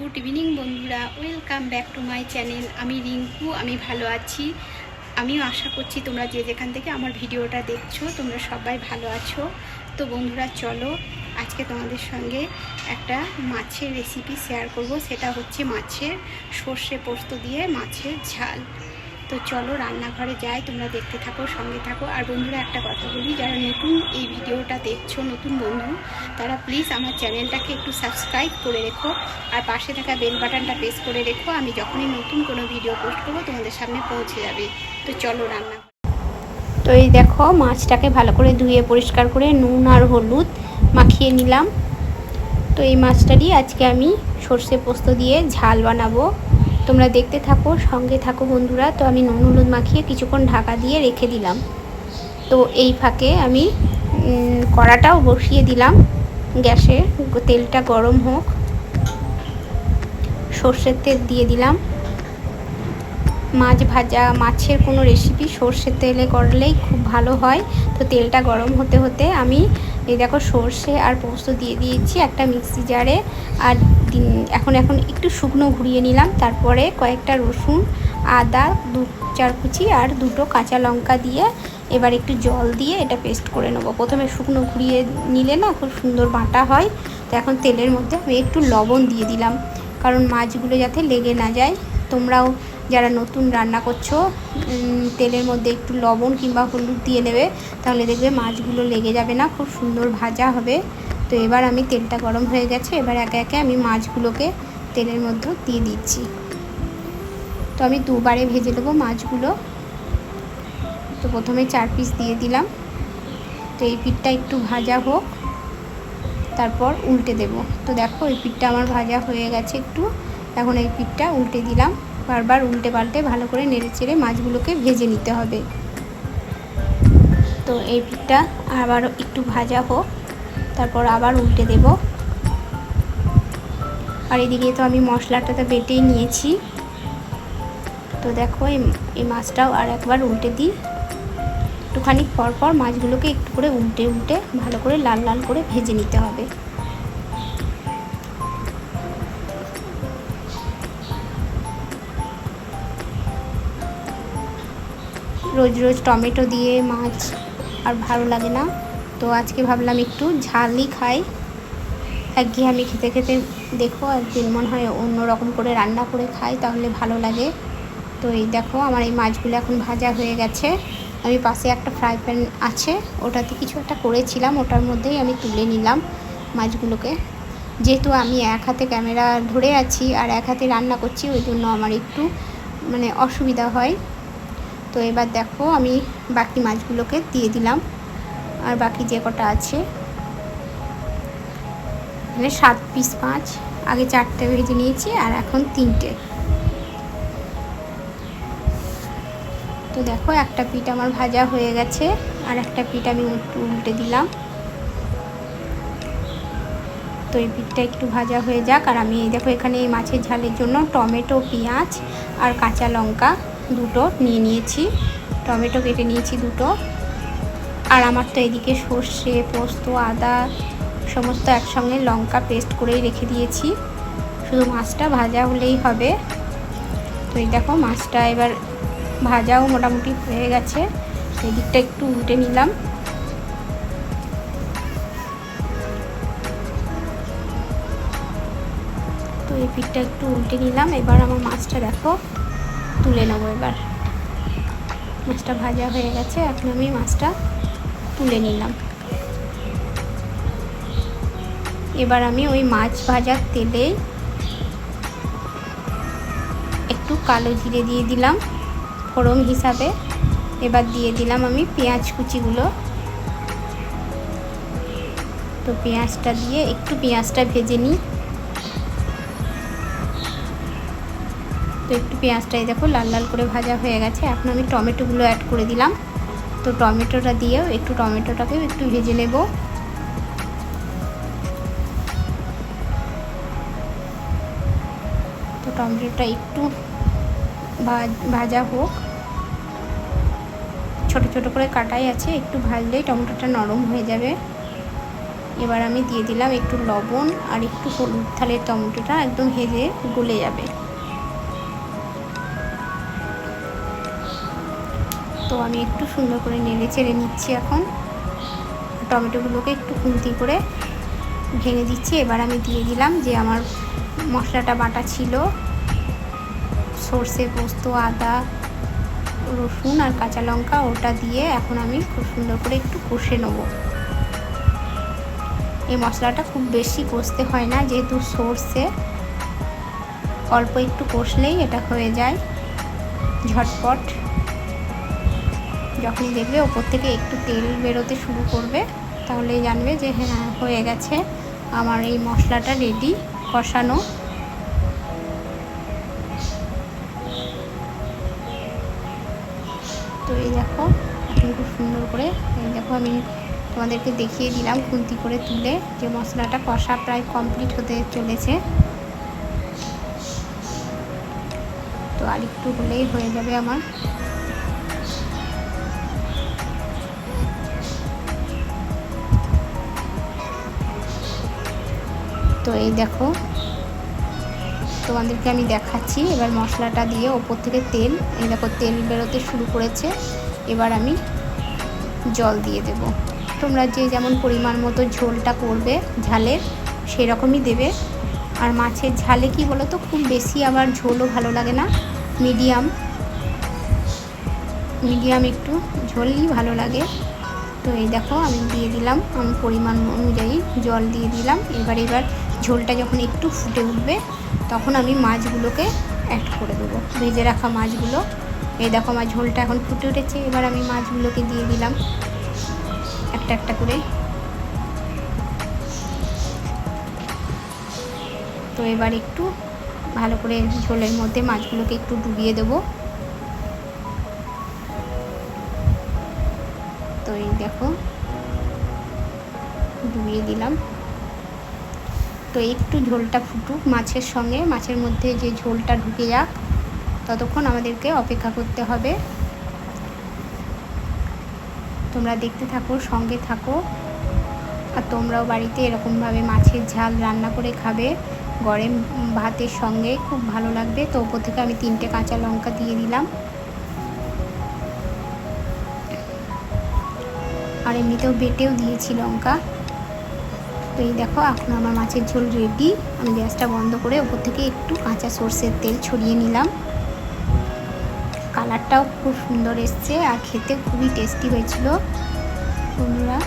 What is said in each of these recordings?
Good evening বন্ধুরা, welcome back to my channel. আমি রিঙ্কু, আমি ভালো আছি। আমিও আশা করছি তোমরা যে যেখান থেকে আমার ভিডিওটা দেখছ, তোমরা সবাই ভালো আছো। তো বন্ধুরা, চলো আজকে তোমাদের সঙ্গে একটা মাছের রেসিপি শেয়ার করব। সেটা হচ্ছে মাছের সর্ষে পোস্ত দিয়ে মাছের ঝাল। তো চলো রান্নাঘরে যাই, তোমরা দেখতে থাকো, সঙ্গে থাকো। আর বন্ধুরা, একটা কথা বলি, যারা নতুন এই ভিডিওটা দেখছ, নতুন বন্ধু, তারা প্লিজ আমার চ্যানেলটাকে একটু সাবস্ক্রাইব করে রেখো। আর পাশে থাকা বেল বাটনটা প্রেস করে রেখো। আমি যখনই নতুন কোনো ভিডিও পোস্ট করব, তোমাদের সামনে পৌঁছে যাবে। তো চলো রান্না তো এই দেখো, মাছটাকে ভালো করে ধুয়ে পরিষ্কার করে নুন আর হলুদ মাখিয়ে নিলাম। তো এই মাছটারই আজকে আমি সর্ষে পোস্ত দিয়ে ঝাল বানাবো। তোমরা দেখতে থাকো, সঙ্গে থাকো বন্ধুরা। তো আমি নুন হলুদ মাখিয়ে কিছুক্ষণ ঢাকা দিয়ে রেখে দিলাম। তো এই ফাঁকে আমি কড়াটাও বসিয়ে দিলাম। গ্যাসে তেলটা গরম হোক। সর্ষের তেল দিয়ে দিলাম। মাছ ভাজা, মাছের কোনো রেসিপি সর্ষের তেলে করলেই খুব ভালো হয়। তো তেলটা গরম হতে হতে আমি, এই দেখো সর্ষে আর পোস্ত দিয়ে দিয়েছি একটা মিক্সি জারে। আর এখন এখন একটু শুকনো ঘুরিয়ে নিলাম। তারপরে কয়েকটা রসুন, আদা, দু চার কুচি আর দুটো কাঁচা লঙ্কা দিয়ে এবার একটু জল দিয়ে এটা পেস্ট করে নেব। প্রথমে শুকনো ঘুরিয়ে নিলে না খুব সুন্দর বাটা হয়। তো এখন তেলের মধ্যে আমি একটু লবণ দিয়ে দিলাম। কারণ মাছগুলো যাতে লেগে না যায়। তোমরাও যারা নতুন রান্না করছ তেলের মধ্যে একটু লবণ কিংবা হলুদ দিয়ে নেবে, তাহলে দেখবে মাছগুলো লেগে যাবে না, খুব সুন্দর ভাজা হবে। তো এবার আমি তেলটা গরম হয়ে গেছে, এবার একে একে আমি মাছগুলোকে তেলের মধ্যে দিয়ে দিচ্ছি। তো আমি দুবারে ভেজে নেব মাছগুলো। তো প্রথমে চার পিস দিয়ে দিলাম। তো এই পিঠটা একটু ভাজা হোক, তারপর উল্টে দেব। তো দেখো, এই পিঠটা আমার ভাজা হয়ে গেছে একটু। এখন এই পিঠটা উল্টে দিলাম। বারবার উল্টে পাল্টে ভালো করে নেড়ে চেড়ে মাছগুলোকে ভেজে নিতে হবে। তো এই পিঠটা আবারও একটু ভাজা হোক। তারপর আবার উল্টে দেব। আর এদিকে তো আমি মশলাটা তো বেটেই নিয়েছি। তো দেখো, এই মাছটাও আর একবার উল্টে দিই। একটুখানি পর পর মাছগুলোকে একটু করে উল্টে উল্টে ভালো করে লাল লাল করে ভেজে নিতে হবে। রোজ রোজ টমেটো দিয়ে মাছ আর ভালো লাগে না। তো আজকে ভাবলাম একটু ঝালই খাই। আমি খেতে খেতে দেখো আর একদিন মনে হয় অন্য রকম করে রান্না করে খাই, তাহলে ভালো লাগে। তো এই দেখো আমার এই মাছগুলো এখন ভাজা হয়ে গেছে। আমি পাশে একটা ফ্রাই প্যান আছে, ওটাতে কিছু একটা করেছিলাম, ওটার মধ্যেই আমি তুলে নিলাম মাছগুলোকে। যেহেতু আমি এক হাতে ক্যামেরা ধরে আছি আর এক হাতে রান্না করছি, ওই জন্য আমার একটু মানে অসুবিধা হয়। তো এবার দেখো আমি বাকি মাছগুলোকে দিয়ে দিলাম। আর বাকি যে কটা আছে? মানে সাত পিস মাছ আগে চারটে ভেজে নিয়েছি আর এখন তিনটে। তো দেখো, একটা পিঠ আমার ভাজা হয়ে গেছে আর একটা পিঠ আমি উল্টে দিলাম। তো এই পিঠটা একটু ভাজা হয়ে যাক আর আমি দেখো এখানে এই মাছের ঝালের জন্য টমেটো, পেঁয়াজ আর কাঁচা লঙ্কা দুটো নিয়ে নিয়েছি। টমেটো কেটে নিয়েছি দুটো। আর আমার তো এদিকে সর্ষে, পোস্ত, আদা সমস্ত একসঙ্গে লঙ্কা পেস্ট করেই রেখে দিয়েছি। শুধু মাছটা ভাজা হলেই হবে। তো এই দেখো মাছটা এবার ভাজাও মোটামুটি হয়ে গেছে। এই দিকটা একটু উল্টে নিলাম। তো এই পিঠটা একটু উল্টে নিলাম। এবার আমার মাছটা দেখো, তুলে নেব এবার। মাছটা ভাজা হয়ে গেছে। এখন আমি মাছটা তুলে নিলাম। এবার আমি ওই মাছ ভাজার তেলে একটু কালো জিরে দিয়ে দিলাম ফোড়ন হিসাবে। এবার দিয়ে দিলাম আমি পেঁয়াজ কুচিগুলো। তো পেঁয়াজটা দিয়ে একটু পেঁয়াজটা ভেজে নিই। তো একটু পেঁয়াজটাই দেখো লাল লাল করে ভাজা হয়ে গেছে। এখন আমি টমেটোগুলো অ্যাড করে দিলাম। তো টমেটোটা দিয়েও একটু টমেটোটাকেও একটু ভেজে নেব। তো টমেটোটা একটু ভাজ- হোক। ছোট ছোট করে কাটাই আছে, একটু ভাজলেই টমেটোটা নরম হয়ে যাবে। এবার আমি দিয়ে দিলাম একটু লবণ আর একটু হলুদ তাহলে টমেটোটা, একদম হেজে গলে যাবে। তো আমি একটু সুন্দর করে নেড়ে চেড়ে নিচ্ছি এখন। টমেটোগুলোকে একটু খুন্তি করে ভেঙে দিচ্ছি। এবার আমি দিয়ে দিলাম যে আমার মশলাটা বাটা ছিল। সর্ষে পোস্ত, আদা, রসুন আর কাঁচা লঙ্কা ওটা দিয়ে এখন আমি খুব সুন্দর করে একটু কষে নেব। এই মশলাটা খুব বেশি কষতে হয় না, যেহেতু সর্ষে অল্প একটু কষলেই এটা হয়ে যায়। ঝটপট যখনই দেখবে ওপর থেকে একটু তেল বেরোতে শুরু করবে, তাহলেই জানবে যে হ্যাঁ হয়ে গেছে। আমার এই মশলাটা রেডি কষানো। তো এই দেখো, এখন খুব সুন্দর করে, এই দেখো আমি তোমাদেরকে দেখিয়ে দিলাম খুন্তি করে তুলে যে মশলাটা কষা প্রায় কমপ্লিট হতে চলেছে। তো আর একটু হলেই হয়ে যাবে আমার। তো এই দেখো, তোমাদেরকে আমি দেখাচ্ছি। এবার মশলাটা দিয়ে ওপর থেকে তেল, এই দেখো তেল বেরোতে শুরু করেছে। এবার আমি জল দিয়ে দেব। তোমরা যে যেমন পরিমাণ মতো ঝোলটা করবে, ঝালের, সেরকমই দেবে। আর মাছের ঝালে কি বলো তো খুব বেশি আবার ঝোলও ভালো লাগে না। মিডিয়াম মিডিয়াম একটু ঝোলই ভালো লাগে। তো এই দেখো, আমি দিয়ে দিলাম। আমি পরিমাণ অনুযায়ী জল দিয়ে দিলাম। এবার এবার ঝোলটা যখন একটু ফুটে উঠবে, তখন আমি মাছগুলোকে অ্যাড করে দেবো। ভেজে রাখা মাছগুলো। এই দেখো আমার ঝোলটা এখন ফুটে উঠেছে। এবার আমি মাছগুলোকে দিয়ে দিলাম। একটা একটা করে। তো এবার একটু ভালো করে ঝোলের মধ্যে মাছগুলোকে একটু ডুবিয়ে দেবো। তো এই দেখো, ডুবিয়ে দিলাম। তো একটু ঝোলটা ফুটুক মাছের সঙ্গে। মাছের মধ্যে যে ঝোলটা ঢুকে যাক, ততক্ষণ আমাদেরকে অপেক্ষা করতে হবে। তোমরা দেখতে থাকো, সঙ্গে থাকো। আর তোমরাও বাড়িতে এরকমভাবে মাছের ঝাল রান্না করে খাবে। গরম ভাতের সঙ্গে খুব ভালো লাগবে। তো ওপর থেকে আমি তিনটে কাঁচা লঙ্কা দিয়ে দিলাম। আর এমনিতেও বেটেও দিয়েছি লঙ্কা। তো এই দেখো, এখন আমার মাছের ঝোল রেডি আমি গ্যাসটা বন্ধ করে ওপর থেকে একটু কাঁচা সর্ষের তেল ছড়িয়ে নিলাম। কালারটাও খুব সুন্দর এসছে আর খেতে খুবই টেস্টি হয়েছিল, বন্ধুরা।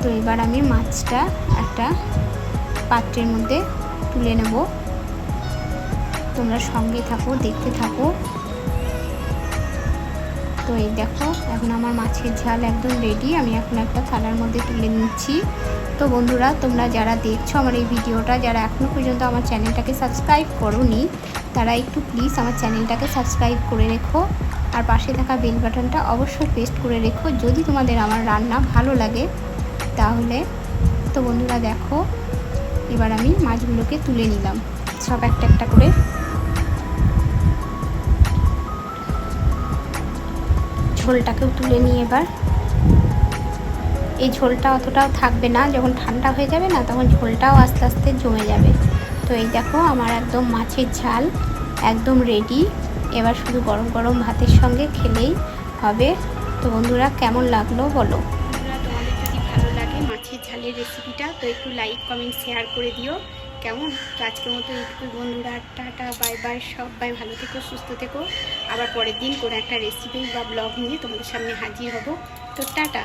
তো এবার আমি মাছটা একটা পাত্রের মধ্যে তুলে নেব। তোমরা সঙ্গে থাকো, দেখতে থাকো। তো এই দেখো, এখন আমার মাছের ঝাল একদম রেডি আমি এখন একটা থালার মধ্যে তুলে নিচ্ছি। তো বন্ধুরা, তোমরা যারা দেখছ আমার এই ভিডিওটা, যারা এখনও পর্যন্ত আমার চ্যানেলটাকে সাবস্ক্রাইব করোনি, তারা একটু প্লিজ আমার চ্যানেলটাকে সাবস্ক্রাইব করে রেখো। আর পাশে থাকা বেল বাটনটা অবশ্যই পেস্ট করে রেখো, যদি তোমাদের আমার রান্না ভালো লাগে। তাহলে, তো বন্ধুরা দেখো, এবার আমি মাছগুলোকে তুলে নিলাম। সব একটা একটা করে ঝোলটাকেও তুলে নিই এবার। এই ঝোলটা অতটাও থাকবে না, যখন ঠান্ডা হয়ে যাবে না, তখন ঝোলটাও আস্তে আস্তে জমে যাবে। তো এই দেখো, আমার একদম মাছের ঝাল একদম রেডি এবার শুধু গরম গরম ভাতের সঙ্গে খেলেই হবে। তো বন্ধুরা, কেমন লাগল বলো? তোমাদের যদি ভালো লাগে মাছের ঝালের রেসিপিটা তো একটু লাইক কমেন্ট শেয়ার করে দিও। কেমন? আজকের মতো একটু বন্ধুরা, টাটা বাই বাই সবাই ভালো থেকো, সুস্থ থেকো। আবার পরের দিন কোনো একটা রেসিপি বা ব্লগ নিয়ে তোমাদের সামনে হাজির হব। তো টাটা।